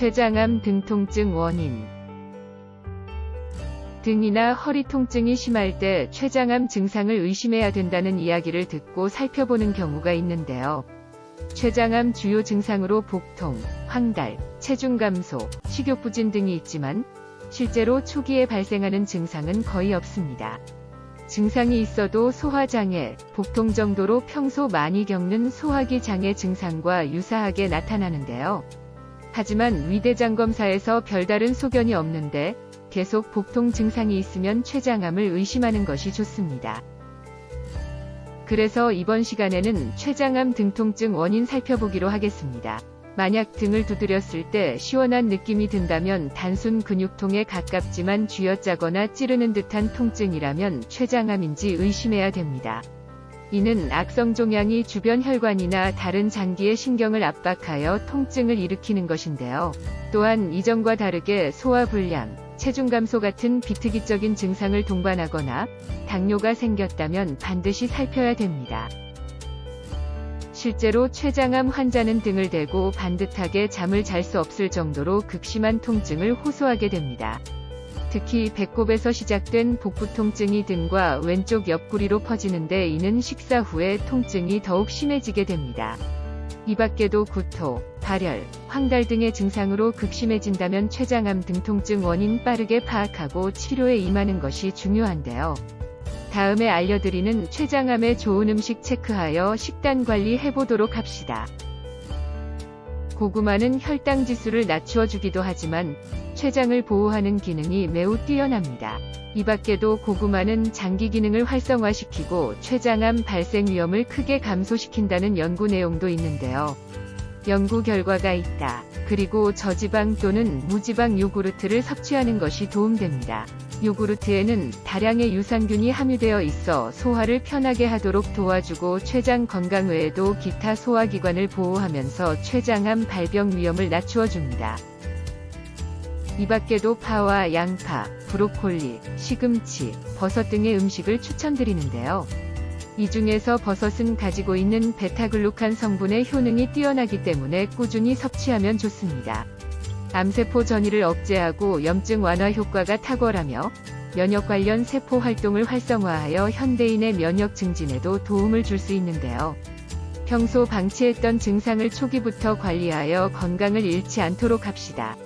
췌장암 등 통증 원인 등이나 허리 통증이 심할 때 췌장암 증상을 의심해야 된다는 이야기를 듣고 살펴보는 경우가 있는데요. 췌장암 주요 증상으로 복통, 황달, 체중 감소, 식욕 부진 등이 있지만 실제로 초기에 발생하는 증상은 거의 없습니다. 증상이 있어도 소화장애, 복통 정도로 평소 많이 겪는 소화기 장애 증상과 유사하게 나타나는데요. 하지만 위대장 검사에서 별다른 소견이 없는데 계속 복통 증상이 있으면 췌장암을 의심하는 것이 좋습니다. 그래서 이번 시간에는 췌장암 등통증 원인 살펴보기로 하겠습니다. 만약 등을 두드렸을 때 시원한 느낌이 든다면 단순 근육통에 가깝지만 쥐어짜거나 찌르는 듯한 통증이라면 췌장암인지 의심해야 됩니다. 이는 악성 종양이 주변 혈관이나 다른 장기의 신경을 압박하여 통증을 일으키는 것인데요. 또한 이전과 다르게 소화불량, 체중 감소 같은 비특이적인 증상을 동반하거나 당뇨가 생겼다면 반드시 살펴야 됩니다. 실제로 췌장암 환자는 등을 대고 반듯하게 잠을 잘 수 없을 정도로 극심한 통증을 호소하게 됩니다. 특히 배꼽에서 시작된 복부 통증이 등과 왼쪽 옆구리로 퍼지는데 이는 식사 후에 통증이 더욱 심해지게 됩니다. 이 밖에도 구토, 발열, 황달 등의 증상으로 극심해진다면 췌장암 등 통증 원인 빠르게 파악하고 치료에 임하는 것이 중요한데요. 다음에 알려드리는 췌장암에 좋은 음식 체크하여 식단 관리 해보도록 합시다. 고구마는 혈당 지수를 낮추어 주기도 하지만 췌장을 보호하는 기능이 매우 뛰어납니다. 이 밖에도 고구마는 장기 기능을 활성화시키고 췌장암 발생 위험을 크게 감소시킨다는 연구 내용도 있는데요. 연구 결과가 있다. 그리고 저지방 또는 무지방 요구르트를 섭취하는 것이 도움됩니다. 요구르트에는 다량의 유산균이 함유되어 있어 소화를 편하게 하도록 도와주고 췌장 건강 외에도 기타 소화기관을 보호하면서 췌장암 발병 위험을 낮추어 줍니다. 이 밖에도 파와 양파, 브로콜리, 시금치, 버섯 등의 음식을 추천드리는데요. 이 중에서 버섯은 가지고 있는 베타글루칸 성분의 효능이 뛰어나기 때문에 꾸준히 섭취하면 좋습니다. 암세포 전이를 억제하고 염증 완화 효과가 탁월하며 면역 관련 세포 활동을 활성화하여 현대인의 면역 증진에도 도움을 줄 수 있는데요. 평소 방치했던 증상을 초기부터 관리하여 건강을 잃지 않도록 합시다.